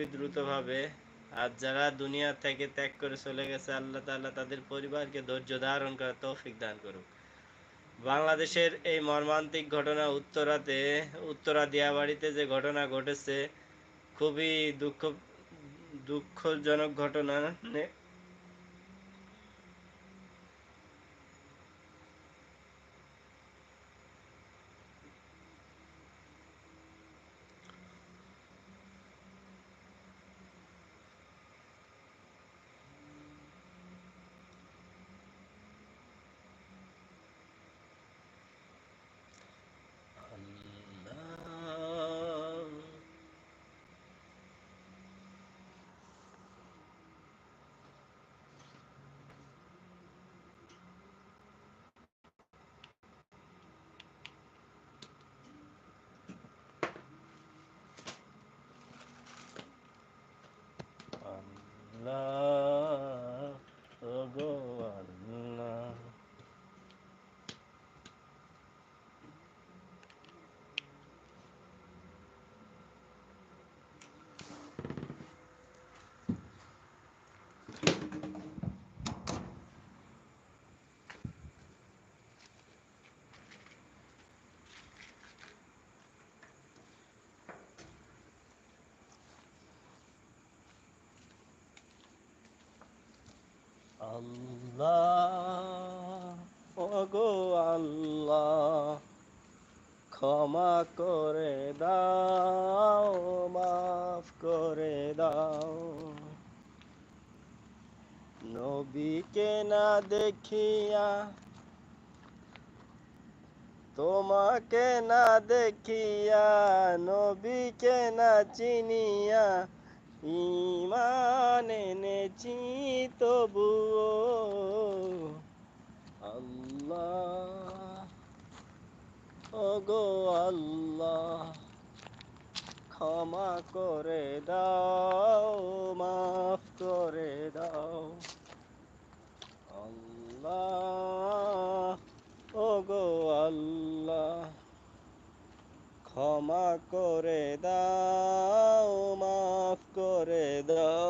খুবই দ্রুতভাবে আর যারা দুনিয়া থেকে ত্যাগ করে চলে গেছে, আল্লাহ তাআলা তাদের পরিবারকে ধৈর্য ধারণ করার তৌফিক দান করুক। বাংলাদেশের এই মর্মান্তিক ঘটনা উত্তরাতে, উত্তরা দিয়াবাড়িতে যে ঘটনা ঘটেছে, খুবই দুঃখ, দুঃখজনক ঘটনা নে- আল্লাহ আল্লাহ ওগো আল্লাহ আল্লাহ, ওগো আল্লাহ, ক্ষমা করে দাও, মাফ করে দাও। নবীকে না দেখিয়া, তোমাকে না দেখিয়া, নবীকে না চিনিয়া, ইমান এনেছি তবুও। আল্লাহ, ওগো আল্লাহ, ক্ষমা করে দাও, মাফ করে দাও। আল্লাহ, ওগো আল্লাহ, ক্ষমা করে দাও, মাফ করে দাও।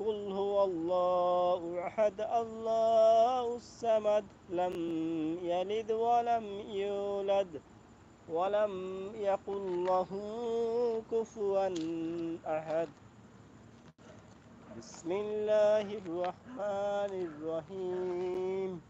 قل هو الله أحد الله الصمد لم يلد ولم يولد ولم يكن له كفوا أحد. بسم الله الرحمن الرحيم.